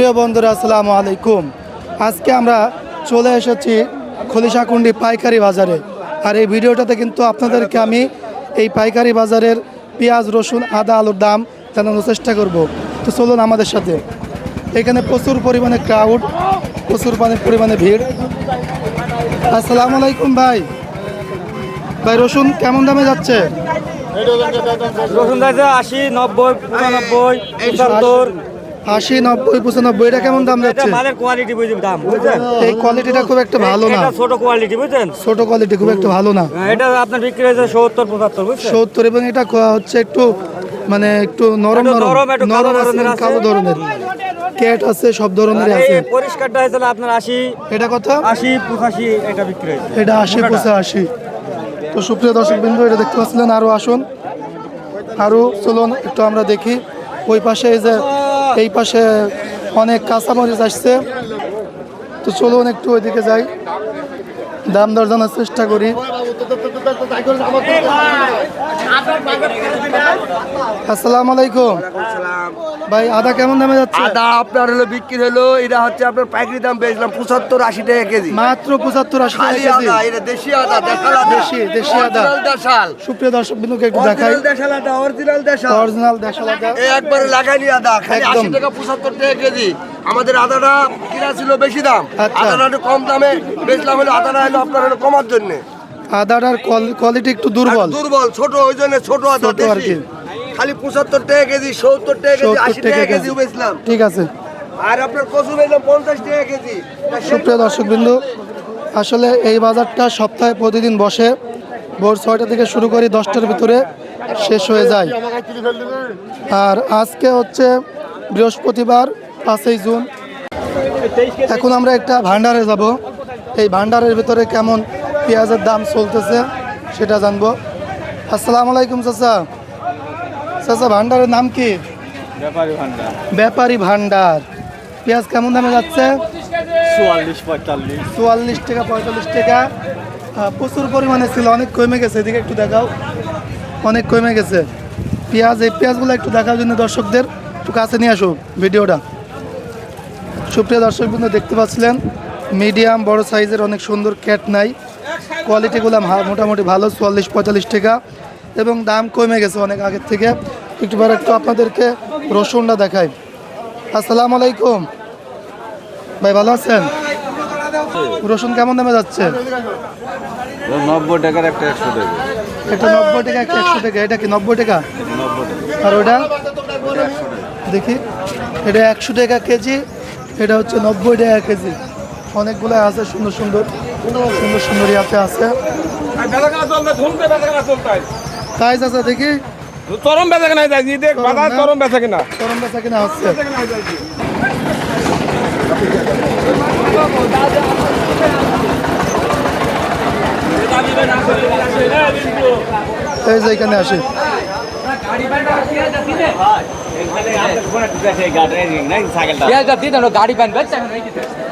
প্রিয় বন্ধুরা আসসালামু আলাইকুম। আজকে আমরা চলে এসেছি খলিশাকুন্ডি পাইকারি বাজারে। আর এই ভিডিওটাতে কিন্তু আপনাদেরকে আমি এই পাইকারি বাজারের পেঁয়াজ রসুন আদা আলুর দাম জানানোর চেষ্টা করব। তো চলুন আমাদের সাথে। এখানে প্রচুর পরিমাণে ক্রাউড প্রচুর পরিমাণে ভিড়। আসসালামু আলাইকুম ভাই। ভাই রসুন কেমন দামে যাচ্ছে? রসুন যাচ্ছে আশি নব্বই পঁচানব্বই পঁচাত্তর। আশি নব্বই পঁচানব্বই এটা কেমন দাম যাচ্ছে? মালের কোয়ালিটি বুঝি দাম বুঝছেন? এই কোয়ালিটিটা খুব একটা ভালো না। এটা ছোট কোয়ালিটি বুঝছেন? ছোট কোয়ালিটি খুব একটা ভালো না। এটা আপনার বিক্রি হয়েছে সত্তর পঁচাত্তর বুঝছেন? সত্তর এবং এটা ক- হচ্ছে একটু মানে একটু নরম একটু নরম। নরম, একটু কালো নরম আছে ধরনের আছে। কালো ধরনের। ক্যাট আছে সব ধরনের আছে। এই পরিষ্কারটা হয়েছিল আপনার আশি। এটা কত? আশি পঁচাশি এটা বিক্রি হয়েছে। এটা আশি পঁচা আশি তো সুপ্রিয় দর্শক বিন্দু এটা দেখতে পাচ্ছিলেন আরও আসুন। আরও চলুন একটু আমরা দেখি। ওই পাশে এই যে এই পাশে অনেক কাঁচামরিচ আসছে। তো চলুন একটু ওইদিকে যাই। দাম দর চেষ্টা করি। আসসালামু আলাইকুম। ভাই আদা কেমন দামে যাচ্ছে? আদা আপনার হলো বিক্রি হলো এটা হচ্ছে আপনার পাইকারি দাম পঁচাত্তর আশি টাকা কেজি। মাত্র পঁচাত্তর আশি টাকা কেজি। এটা দেশি আদা দেশাল দেশি, দেশি আদা। দেশাল। সুপ্রিয় দর্শক বিন্দুকে একটু দেখাই। দেশাল আদা অরিজিনাল দেশাল। অরিজিনাল দেশাল আদা। এই একবারে লাগাইনি আদা খালি আশি টাকা পঁচাত্তর টাকা কেজি। আমাদের আদাটা কিনা ছিল বেশি দাম। আচ্ছা। আদাটা একটু কম দামে বেচলাম হলো আদাটা হলো আপনার হলো কমার জন্য। আদাটার কোয়ালিটি একটু দুর্বল। দুর্বল ছোট ওই জন্য ছোট আদা আর কি। খালি পঁচাত্তর টাকা কেজি সত্তর টাকা কেজি আশি টাকা কেজি কেজি। বেচলাম। ঠিক আছে। আর আপনার কচু বেচলাম পঞ্চাশ টাকা কেজি। সুপ্রিয় দর্শক বিন্দু আসলে এই বাজারটা সপ্তাহে প্রতিদিন বসে। ভোর ছয়টা থেকে শুরু করি দশটার ভিতরে শেষ হয়ে যায়। আর আজকে হচ্ছে বৃহস্পতিবার পাঁচই জুন। এখন আমরা একটা ভান্ডারে যাব। এই ভান্ডারের ভিতরে কেমন পেঁয়াজের দাম চলতেছে সেটা জানব। আসসালামু আলাইকুম চাচা। চাচা ভান্ডারের নাম কি? ব্যাপারী ভান্ডার। ব্যাপারী ভান্ডার। পেঁয়াজ কেমন দামে যাচ্ছে? চুয়াল্লিশ পঁয়তাল্লিশ। চুয়াল্লিশ টাকা পঁয়তাল্লিশ টাকা। প্রচুর পরিমাণে ছিল অনেক কমে গেছে এদিকে একটু দেখাও। অনেক কমে গেছে। পেঁয়াজ এই পেঁয়াজগুলো একটু দেখার জন্য দর্শকদের একটু কাছে নিয়ে আসো ভিডিওটা। সুপ্রিয় দর্শক বিন্দু দেখতে পাচ্ছিলেন মিডিয়াম বড় সাইজের অনেক সুন্দর ক্যাট নাই। কোয়ালিটিগুলো মোটামুটি ভালো চুয়াল্লিশ পঁয়তাল্লিশ টাকা। এবং দাম কমে গেছে অনেক আগের থেকে। একটু বার একটু আপনাদেরকে রসুনটা দেখাই। আসসালামু আলাইকুম। ভাই ভালো আছেন? রসুন কেমন দামে যাচ্ছে? নব্বই টাকার একটা একশো টাকা। এটা নব্বই টাকা একটা একশো টাকা। এটা কি নব্বই টাকা। আর ওটা? দেখি। এটা একশো টাকা কেজি এটা হচ্ছে নব্বই টাকা কেজি। অনেকগুলো আছে সুন্দর সুন্দর সুন্দর সুন্দর ইয়াতে আছে। সাইজ আছে দেখি। চরম বেচা কেনা দেখ চরম বাজার? চরম বেচা কেনা? গরম বেচা কিনা হচ্ছে। এই যে এখানে আসি।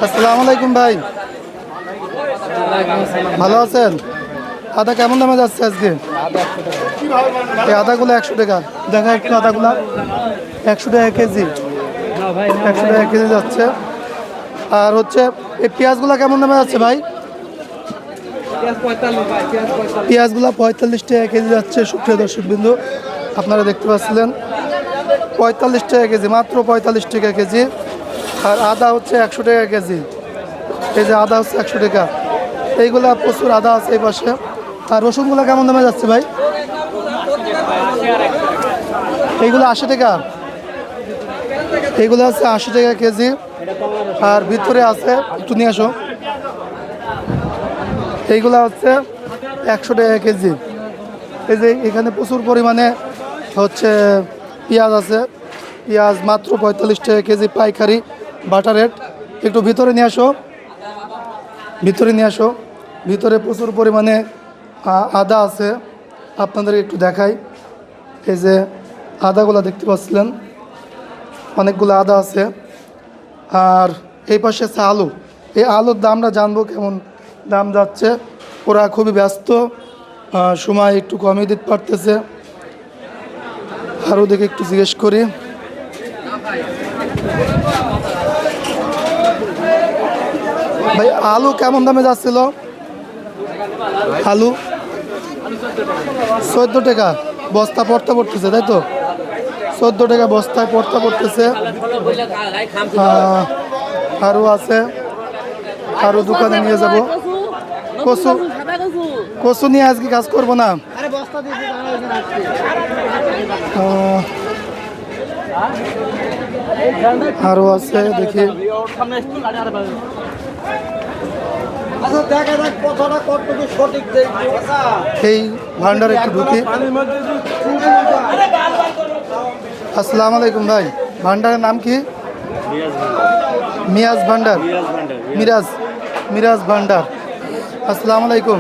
আসসালামু আলাইকুম ভাই। ভালো আছেন? আদা কেমন দামে যাচ্ছে আজকে? এই আদাগুলো একশো টাকা। দেখা একটু আদাগুলো। একশো টাকা কেজি। একশো টাকা কেজি যাচ্ছে। আর হচ্ছে এই পেঁয়াজগুলো কেমন দামে যাচ্ছে ভাই? পেঁয়াজগুলো পঁয়তাল্লিশ টাকা কেজি যাচ্ছে সুপ্রিয় দর্শক বিন্দু আপনারা দেখতে পাচ্ছিলেন, পঁয়তাল্লিশ টাকা কেজি, মাত্র পঁয়তাল্লিশ টাকা কেজি। আর আদা হচ্ছে একশো টাকা কেজি। এই যে আদা হচ্ছে একশো টাকা। এইগুলা প্রচুর আদা আছে এই পাশে। আর রসুনগুলো কেমন দামে যাচ্ছে ভাই? এইগুলো আশি টাকা। এইগুলো আছে আশি টাকা কেজি। আর ভিতরে আছে, একটু নিয়ে আসো। এইগুলো হচ্ছে একশো টাকা কেজি। এই যে এখানে প্রচুর পরিমাণে হচ্ছে পেঁয়াজ আছে। পেঁয়াজ মাত্র পঁয়তাল্লিশ টাকা কেজি পাইকারি, বাটার রেট। একটু ভিতরে নিয়ে আসো। ভিতরে নিয়ে আসো। ভিতরে প্রচুর পরিমাণে আদা আছে। আপনাদের একটু দেখাই। এই যে আদাগুলো দেখতে পাচ্ছিলেন। অনেকগুলো আদা আছে। আর এই পাশে আছে আলু। এই আলুর দামটা জানব কেমন দাম যাচ্ছে। ওরা খুবই ব্যস্ত। সময় একটু কমিয়ে দিতে পারতেছে। আর ওদেরকে একটু জিজ্ঞেস করি। ভাই, আলু কেমন দামে যাচ্ছিল? আলু? চোদ্দ টাকা। বস্তা পড়তে পড়তেছে, তাই তো? চোদ্দ টাকা বস্তায় পড়তে পড়তেছে। আরও আছে। আরও দোকানে নিয়ে যাব। কচু কচু নিয়ে আজকে কাজ করব না। আরও আছে দেখি। এই ভান্ডার একটু ঢুকি। আসসালামু আলাইকুম ভাই ভান্ডারের নাম কি? মিয়াজ ভান্ডার মিরাজ মিরাজ ভান্ডার। আসসালামু আলাইকুম।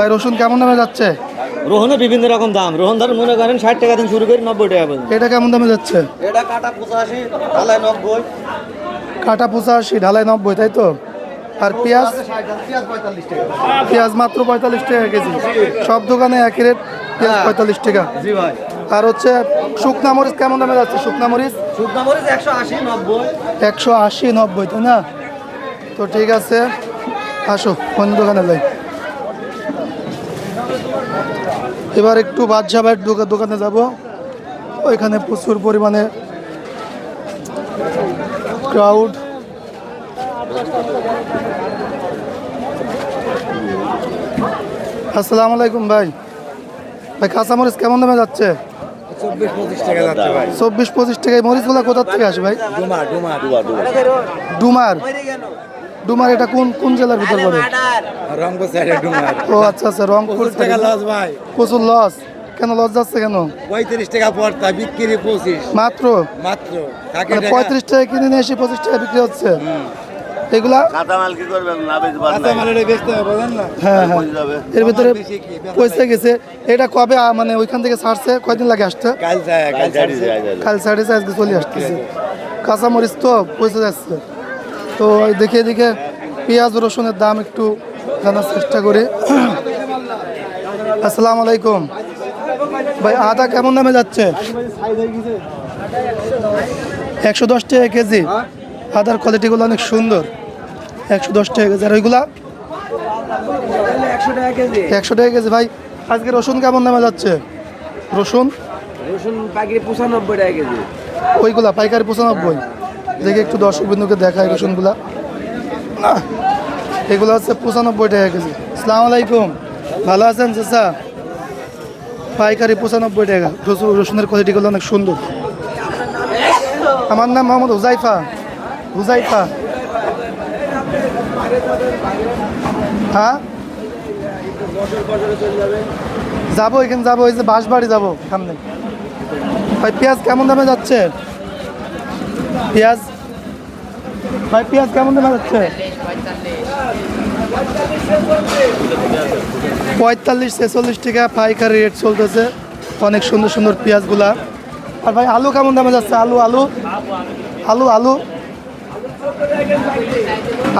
ভাই রসুন কেমন দামে যাচ্ছে? রোহনের বিভিন্ন রকম দাম। রোহন ধরেন মনে করেন ষাট টাকা দিন শুরু করে নব্বই টাকা পর্যন্ত। এটা কেমন দামে যাচ্ছে? এটা কাটা পঁচাশি ঢালাই নব্বই। কাটা পঁচাশি ঢালাই নব্বই তাই তো? আর পেঁয়াজ? পেঁয়াজ মাত্র পঁয়তাল্লিশ টাকা কেজি। সব দোকানে একই রেট পেঁয়াজ পঁয়তাল্লিশ টাকা। জি ভাই। আর হচ্ছে শুকনা মরিচ কেমন দামে যাচ্ছে? শুকনা মরিচ? শুকনা মরিচ একশো আশি নব্বই। একশো আশি নব্বই তাই না? তো ঠিক আছে। আসো অন্য দোকানে যাই। এবার একটু বাদশা ভাইয়ের দোকানে যাব। ওইখানে প্রচুর পরিমাণে ক্রাউড আসসালামু আলাইকুম ভাই। ভাই কাঁচামরিচ কেমন দামে যাচ্ছে? চব্বিশ পঁচিশ টাকায়। মরিচগুলো কোথার থেকে আসে ভাই? ডুমা ডুমা ডুমার। ডুমার এটা কোন কোন জেলার ভিতর পড়ে রংপুর সাইডে ডুমা ও আচ্ছা আচ্ছা রংপুর টাকা লস ভাই। প্রচুর লস কেন লস যাচ্ছে কেন? পঁয়ত্রিশ টাকা পড়তা বিক্রি পঁচিশ। মাত্র? মাত্র মানে পঁয়ত্রিশ টাকা কিনে নিয়ে এসে পঁচিশ টাকা বিক্রি হচ্ছে? এগুলা কাঁচামাল কি করবেন? না বেচতে পারেন কাঁচা মালের বেচতে হবে না? হ্যাঁ হ্যাঁ। এর ভিতরে পয়সা গেছে। এটা কবে মানে ওইখান থেকে ছাড়ছে? কয়দিন লাগে আসতে? কাল যায় কাল যায় যায় কাল সাড়ে আজকে চলে আসতেছে। কাঁচামরিচ তো পয়সা যাচ্ছে। তো দেখে দেখে পেঁয়াজ রসুনের দাম একটু জানার চেষ্টা করি। আসসালামু আলাইকুম। ভাই আদা কেমন দামে যাচ্ছে? একশো দশ টাকা কেজি। আদার কোয়ালিটিগুলো অনেক সুন্দর। একশো দশ টাকা কেজি। আর ওইগুলা? একশো টাকা কেজি। ভাই আজকে রসুন কেমন দামে যাচ্ছে? রসুন? রসুন পাখির পঁচানব্বই টাকা কেজি। ওইগুলা পাইকারি পঁচানব্বই। দেখে একটু দর্শক বিন্দুকে দেখায় রসুনগুলা। এগুলো হচ্ছে পঁচানব্বই টাকা কেজি। আসসালামু আলাইকুম। ভালো আছেন চাচা? পাইকারি পঁচানব্বই টাকা। রসুন রসুনের কোয়ালিটিগুলো অনেক সুন্দর। আমার নাম মোহাম্মদ হুজাইফা। হুজাইফা। হ্যাঁ? যাব, এখানে যাব ওই যে বাঁশবাড়ি যাব সামনে। ভাই, পেঁয়াজ কেমন দামে যাচ্ছে? পেঁয়াজ? ভাই, পেঁয়াজ কেমন দামে যাচ্ছে? পঁয়তাল্লিশ, ছেচল্লিশ টাকা পাইকারি রেট চলতেছে। অনেক সুন্দর সুন্দর পেঁয়াজগুলা। আর ভাই, আলু কেমন দামে যাচ্ছে? আলু আলু? আলু আলু?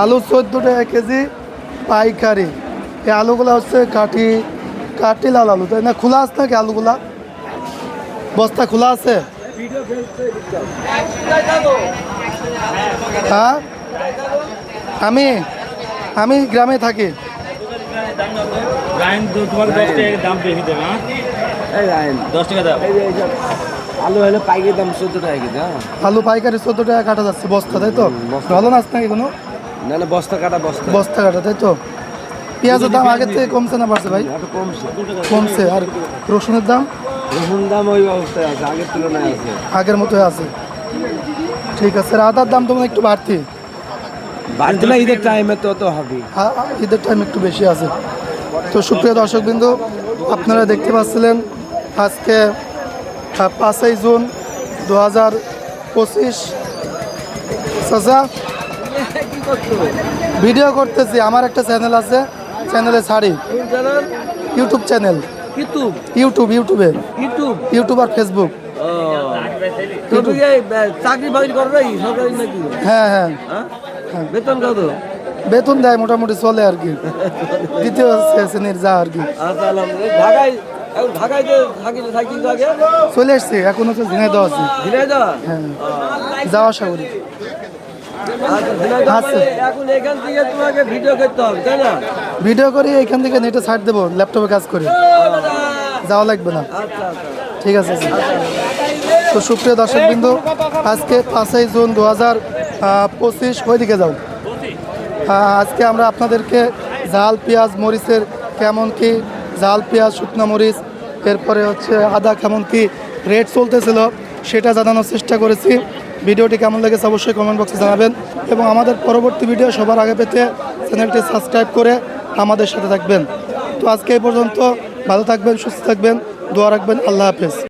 আলু চোদ্দ টাকা কেজি, পাইকারি। এই আলুগুলা হচ্ছে কাঠি কাঠি লাল আলু, তাই না? খোলা আছে নাকি আলুগুলা? বস্তা খোলা আছে? হ্যাঁ? আমি আমি গ্রামে থাকি। তোমাকে দশ টাকা দাম বেশি দেবে হ্যাঁ? দশ টাকা দাম এই যে এই যে আলু হলে পাইকারি দাম চোদ্দ টাকা কেজি হ্যাঁ? আলু পাইকারি চোদ্দ টাকা কাটা যাচ্ছে বস্তা তাই তো? ভালো না নাকি কোনো? না না বস্তা কাটা বস্তা। বস্তা কাটা তাই তো? পেঁয়াজের দাম আগের থেকে কমছে না বাড়ছে ভাই? কমছে। কমছে। আর রসুনের দাম? রসুন দাম ওই অবস্থায় আছে আগের তুলনায় আছে। আগের মতোই আছে। ঠিক আছে আর আদার দাম তো মনে হয় একটু বাড়তি। বাড়তি না ঈদের টাইমে তো তো হবে ঈদের টাইম একটু বেশি আছে। তো সুপ্রিয় দর্শকবৃন্দ আপনারা দেখতে পাচ্ছিলেন আজকে পাঁচই জুন দু হাজার পঁচিশ। চাচা ভিডিও করতেছি। আমার একটা চ্যানেল আছে চ্যানেলে ছাড়ি ইউটিউব চ্যানেল। ইউটিউব? ইউটিউব ইউটিউবে। ইউটিউব? ইউটিউব আর ফেসবুক। চাকরি বাকরি করে সরকারি নাকি? হ্যাঁ হ্যাঁ। হ্যাঁ? বেতন কত? বেতন দেয় মোটামুটি চলে আর কি। দ্বিতীয় শ্রেণির যা আর কি। আচ্ছা ঢাকায় চলে এসছি এখন হচ্ছে ঝিনাইদহ আছে। হ্যাঁ। যাওয়া আসা করি। আছে এখন এখান থেকে তোমাকে ভিডিও করতে হবে তাই না? ভিডিও করি, এখান থেকে নেটে ছাড় দেবো, ল্যাপটপে কাজ করি। যাওয়া লাগবে না। ঠিক আছে তো সুপ্রিয় দর্শক বিন্দু আজকে পাঁচই জুন দু হাজার পঁচিশ, ওইদিকে যাও। আজকে আমরা আপনাদেরকে ঝাল, পেঁয়াজ, মরিচের কেমন কি, ঝাল, পেঁয়াজ, শুকনো মরিচ, এরপরে হচ্ছে আদা কেমন কি, রেট চলতেছিল, সেটা জানানোর চেষ্টা করেছি। ভিডিওটি কেমন লেগেছে অবশ্যই কমেন্ট বক্সে জানাবেন। এবং আমাদের পরবর্তী ভিডিও সবার আগে পেতে চ্যানেলটি সাবস্ক্রাইব করে আমাদের সাথে থাকবেন। তো আজকে এই পর্যন্ত ভালো থাকবেন, সুস্থ থাকবেন, দোয়া রাখবেন, আল্লাহ হাফেজ।